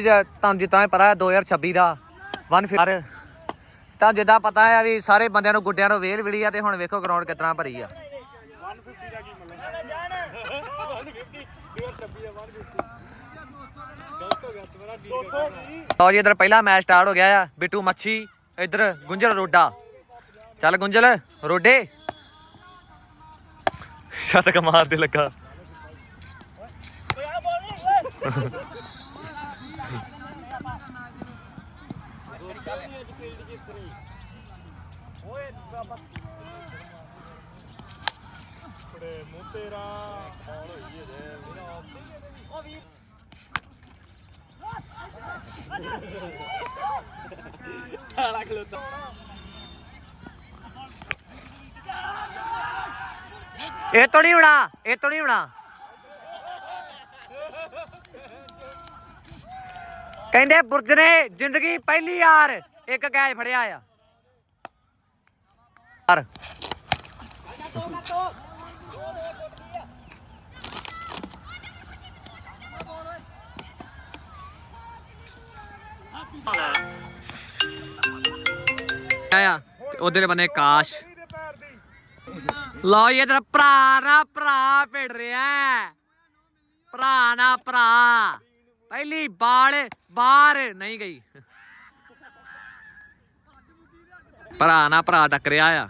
ਜੇ ਜਿੱਦਾਂ ਇਹ ਪਤਾ ਹੈ 2026 ਦਾ 150 ਤਾਂ ਜਿੱਦਾਂ ਪਤਾ ਹੈ ਵੀ ਸਾਰੇ ਬੰਦਿਆਂ ਨੂੰ ਗੁੱਡਿਆਂ ਨੂੰ ਵੇਲ ਵਿਲੀ ਆ ਤੇ ਹੁਣ ਵੇਖੋ ਗਰਾਊਂਡ ਕਿਤਨਾ ਭਰੀ ਆ। 150 ਦਾ ਕੀ ਮਤਲਬ ਲਓ ਜੀ ਇਧਰ ਪਹਿਲਾ ਮੈਚ ਸਟਾਰਟ ਹੋ ਗਿਆ ਆ, ਬਿੱਟੂ ਮੱਛੀ, ਇਧਰ ਗੁੰਜਲ ਰੋਡਾ। ਚੱਲ ਗੁੰਜਲ, ਰੋਡੇ। ਸ਼ਤਕ ਮਾਰ ਦੇ ਲੱਗਾ ਬੜੇ ਮੂੰਹ ਤੇਰਾ ਫੌਲ ਹੋਈ ਜੇ ਸਾਲਾ ਖਲੋਤਾ ਇਹ ਤੋਂ ਨਹੀਂ ਹੋਣਾ, ਇਹ ਤੋਂ ਨਹੀਂ ਹੋਣਾ। ਕਹਿੰਦੇ ਬੁਰਜ ਨੇ ਜ਼ਿੰਦਗੀ ਪਹਿਲੀ ਯਾਰ ਇੱਕ ਕੈਚ ਫੜਿਆ ਆ। ਯਾਰ ਆਇਆ। ਉਹਦੇ ਬੰਨੇ ਕਾਸ਼। ਦੇ ਪੈਰ ਲਓ ਜੀ, ਇਧਰ ਭਰਾ ਨਾ ਭਰਾ ਭਿੜ ਰਿਹਾ ਭਰਾ ਨਾ ਭਰਾ। ਪਹਿਲੀ ਬਾਲ ਬਾਹਰ ਨਹੀਂ ਗਈ। ਭਰਾ ਨਾ ਭਰਾ ਟੱਕਰਿਆ ਆ।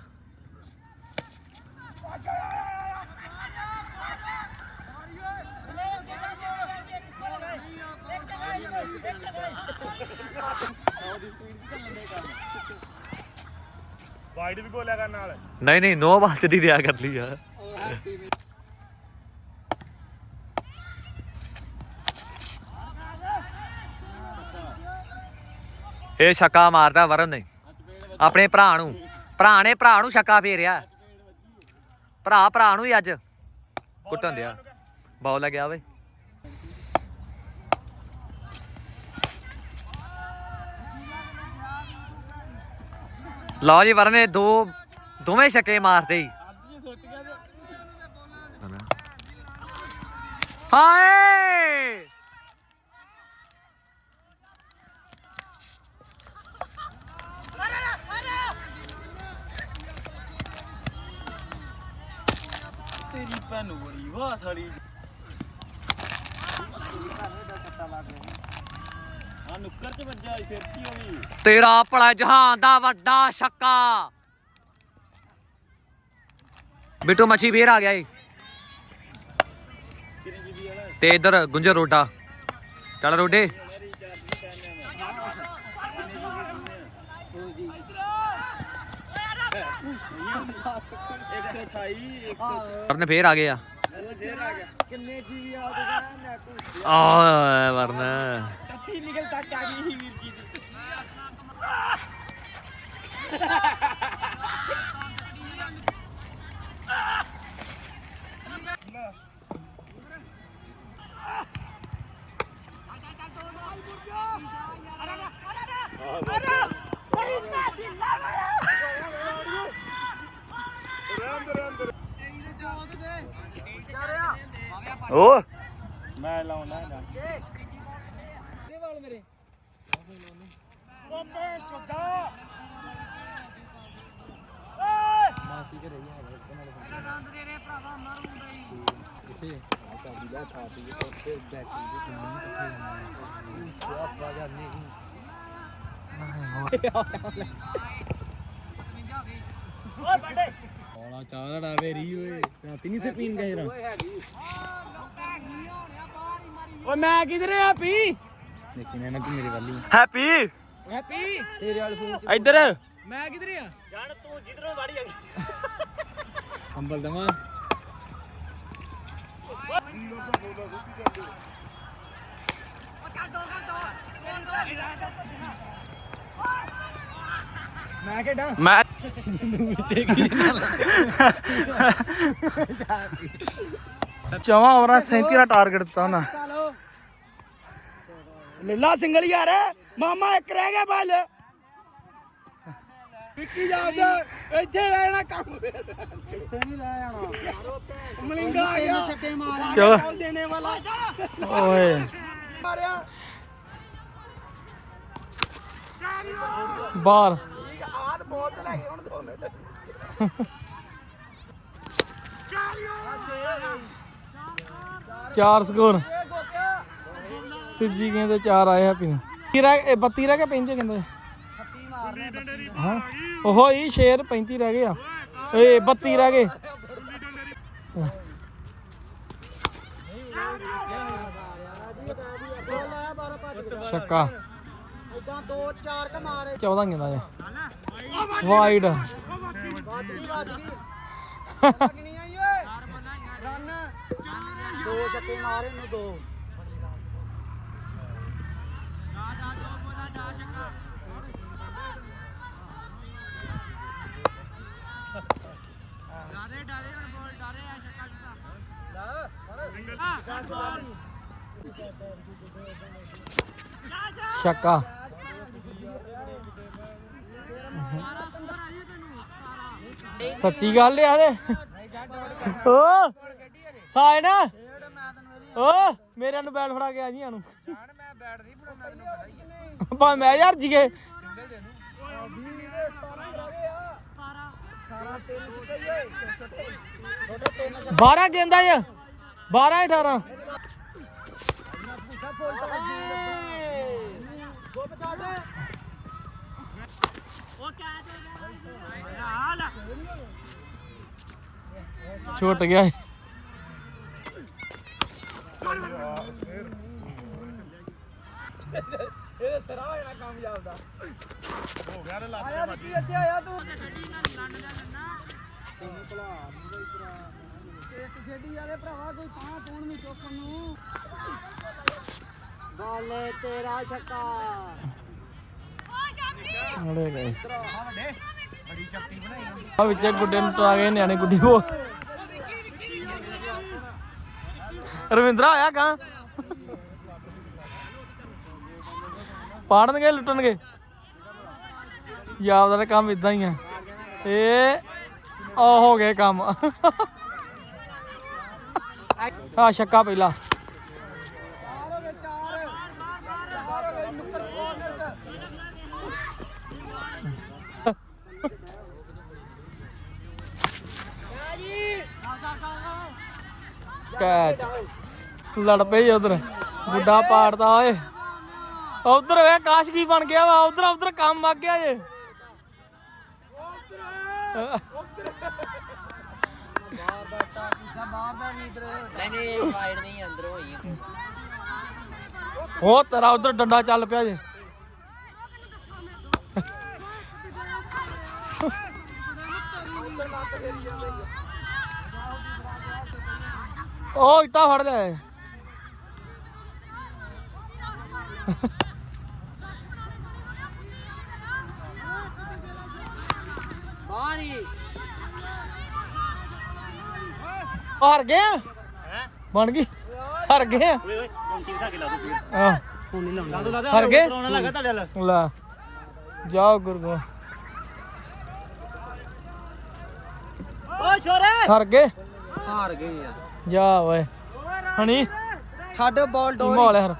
ਵਾਈਡ ਵੀ ਬੋਲਿਆ ਕਰ ਨਾਲ। ਨਹੀਂ ਨਹੀਂ ਨੋ ਬਾਲ ਚ ਦੀ ਦਿਆ ਕਰ ਲਈ ਆ। ਇਹ ਛੱਕਾ ਮਾਰਦਾ ਵਰਨ ਨੇ। ਆਪਣੇ ਭਰਾ ਨੂੰ। ਭਰਾ ਨੇ ਭਰਾ ਨੂੰ ਛੱਕਾ ਫੇਰਿਆ। ਭਰਾ ਭਰਾ ਨੂੰ ਹੀ ਅੱਜ ਕੁੱਟਣ ਦਿਆ। ਬਾਲ ਲੱਗਿਆ ਵੇ। ਲਓ ਜੀ, ਵਰਨ ਨੇ ਦੋ, ਦੋਵੇਂ ਛੱਕੇ ਮਾਰਦੇ ਹੀ। ਹਾਏ! ਤੇਰੀ ਭੈਣ ਬੜੀ ਵਾਹ ਸਾਲੀ ਆ ਨੁੱਕਰ ਚ ਵੱਜਾ ਸੀ, ਸਿਰ ਕੀ ਹੋਈ? ਤੇਰਾ ਭਲਾ ਜਹਾਨ ਦਾ ਵੱਡਾ ਛੱਕਾ। ਬਿੱਟੂ ਮੱਛੀ ਫੇਰ ਆ ਗਿਆ ਏ। ਵਾਲਾ? ਤੇ ਇਧਰ ਗੁੰਜਰ ਰੋਡਾ। ਚੱਲ ਰੋਡੇ। वरने फिर आ गया। वरना। ਟਾਈਮ 128 100 ਵਰਨ ਫੇਰ ਆ ਗਏ ਆ ਦੇਰ ਆ ਗਿਆ ਕਿੰਨੇ ਜੀਬੀ ਆ ਉਹਦੇ ਆ ਵਰਨ ਟੱਟੀ ਨਿਕਲ ਤੱਕ ਆ ਗਈ ਸੀ ਵੀਰ ਜੀ ਦੀ ਓ ਮੈਂ ਲਾਉਣਾ ਨਾ ਔਲਾ ਚਾਹ ਦਾ ਵੇਰੀ ਓਏ। ਰਾਤੀ ਨਹੀਂ ਤੇ ਪੀਣ ਗਏ ਰਾਂ ਓਏ ਮੈਂ ਕਿਧਰੇ ਆ ਪੀ? ਦੇਖੀ ਨਾ ਤੂੰ ਮੇਰੇ ਵੱਲ। ਹੀ ਹੈਪੀ ਹੈਪੀ ਤੇਰੇ ਵਾਲੇ ਫੋਨ ਚ। ਇੱਧਰ। ਮੈਂ ਕਿਧਰੇ ਆ? ਜਾਣ ਤੂੰ ਜਿੱਧਰੋਂ ਵਾੜੀ ਆ ਕੰਬਲ ਦਵਾ? ਮੈਂ ਕਿਹੜਾ ਮੈਂ ਚਵਾ ਔਰਾਂ 37 ਦਾ ਟਾਰਗੇਟ ਦਿੱਤਾ ਨਾ ਲੱਲਾ ਸਿੰਗਲ ਯਾਰ ਮਾਮਾ ਇੱਕ ਰਹਿ ਗਿਆ ਬੱਲ। ਵਿੱਕੀ ਜਾਂਦਾ ਇੱਥੇ ਰਹਿਣਾ ਕੰਮ। ਇੱਥੇ ਨਹੀਂ ਰਹਿ ਜਾਣਾ। ਮਲਿੰਗਾ ਆ ਗਿਆ। ਛੱਕੇ ਮਾਰ ਚਲੋ। ਦੇਣੇ ਵਾਲਾ। ਓਏ। ਮਾਰਿਆ। ਬਾਹਰ। ਆਦ ਬੋਲ ਤੇ ਲੈ ਗਏ ਹੁਣ 2 ਮਿੰਟ। ਚਾਰ ਸਕੋਰ। ਤੀਜੀ ਗੇਂਦ ਤੇ ਚਾਰ ਆਏ ਹੈਪੀ ਨੂੰ ਕੀ ਰਹਿ ਇਹ 32 ਰਹਿ ਗਏ 35 ਕਹਿੰਦੇ? ਹਾਂ? ਉਹੋ ਹੀ ਸ਼ੇਰ 35 ਰਹਿ ਗਏ ਆ। ਏ 32 ਰਹਿ ਗਏ। ਛੱਕਾ। ਇਦਾਂ 2 4 ਕ ਮਾਰੇ 14 ਗੇਂਦਾਂ ਆ ਵਾਈਡ ਬਾਦਰੀ ਬਾਦਰੀ ਨੂੰ ਛੱਕਾ ਸੱਚੀ ਗੱਲ ਆ ਤੇ ਓ ਸਾਇਨ। ਓ ਮੇਰੇ ਨੂੰ ਬੈਟ ਫੜਾ ਕੇ ਆ ਜੀ ਆਨੂੰ ਮੈਂ ਬੈਟ ਨਹੀਂ ਫੜਾਉਣਾ ਤੈਨੂੰ ਪਤਾ ਹੀ ਮੈਂ ਯਾਰ ਤਿੰਨ 12 ਗੇਂਦਾ ਆ 12 18 ਛੋਟ ਗਿਆ ਇਹ। ਇਹ ਸਿਰਾ ਹੋ ਜਾਣਾ ਕਾਮਯਾਬ ਦਾ ਹੋ ਗਿਆ ਰੇ ਲੱਗ ਆਇਆ ਵਿੱਕੀ ਇੱਥੇ ਆਇਆ ਤੂੰ। ਇੱਕ ਖੇਡੀ ਵਾਲੇ ਭਰਾਵਾ ਕੋਈ ਤਾਂ ਤੂੰ ਨਹੀਂ ਚੁੱਕਣ ਨੂੰ। ਬਾਲੇ ਤੇਰਾ ਛੱਕਾ। ਮੁੜੇ ਗਏ। ਆ ਵੱਡੇ। ਬੜੀ ਚੱਪਟੀ ਬਣਾਈ ਆ। ਵਿੱਚ ਗੁੱਡੇ ਨੂੰ ਟਰਾ ਗਏ ਨਿਆਣੇ ਗੁੱਡੀ ਰਵਿੰਦਰਾ ਆਇਆ ਕਾਂ ਪਾੜਨਗੇ, ਲੁੱਟਣਗੇ? ਯਾਦ ਦਾ ਕੰਮ ਇਦਾਂ ਹੀ ਆ। ਇਹ ਆ ਹੋ ਗਏ ਕੰਮ। ਆ ਛੱਕਾ ਪਹਿਲਾ। ਚਾਰ ਕੈਚ। ਲੜ ਪਈ ਉਧਰ। ਗੁੱਡਾ ਪਾੜਦਾ, ਓਏ। ਉਧਰ ਵੇ, ਕਾਸ਼ ਕੀ ਬਣ ਗਿਆ ਵਾ, ਉਧਰ ਉਧਰ ਕੰਮ ਆ ਗਿਆ ਜੇ। ਬਾਹਰ ਦਾ ਟਾਕੀਸਾ ਬਾਹਰ ਦਾ ਨਹੀਂ ਨਹੀਂ ਨਹੀਂ ਵਾਈਡ ਨਹੀਂ ਅੰਦਰ ਹੋਈ ਉਹ ਤੇਰਾ ਉਧਰ ਡੰਡਾ ਚੱਲ ਪਿਆ ਜੇ। ਉਹ ਇੱਟਾ ਫੜ ਲਿਆ ਏ। ਬਾਹਰੀ ਹਾਰ ਗਏ ਆ? ਬਣ ਗਈ? ਹਾਰ ਗਏ ਆ? ਓਏ ਓਏ ਚੌਂਕੀ ਬਿਠਾ ਕੇ ਲਾ ਦੋ ਆਹ, ਹੁਣ ਨਹੀਂ ਲਾਉਣਾ। ਹਾਰ ਗਏ? ਰੋਣਾ ਲੱਗਾ ਤੁਹਾਡੇ ਨਾਲ ਲੈ ਜਾਓ ਗੁਰਗੋ ਓ ਛੋਰੇ! ਹਾਰ ਗਏ? ਹਾਰ ਗਏ ਯਾਰ। ਜਾ ਓਏ। ਹਣੀ? ਛੱਡ ਬਾਲ ਮਾਹੌਲ ਹੈ ਹਰ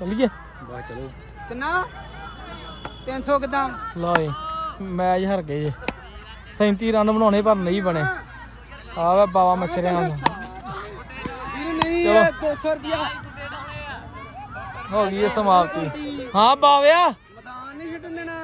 ਚੱਲੀਏ ਬਾ ਚਲੋ। ਕਿੰਨਾ? 300 ਕਿਦਾਂ? ਲਓ ਜੀ ਮੈਚ ਹਾਰ ਗਏ ਜੀ। 37 ਰਨ ਬਣਾਉਣੇ ਪਰ ਨਹੀਂ ਬਣੇ। ਆ ਵੇ ਬਾਵਾ ਮਛਰਿਆਂ ਨੂੰ ਵੀਰ ਨਹੀਂ ਚਲੋ। 200 ਰੁਪਿਆ ਹੋ ਗਈ ਇਹ ਸਮਾਪਤੀ। ਹਾਂ ਬਾਵਿਆ।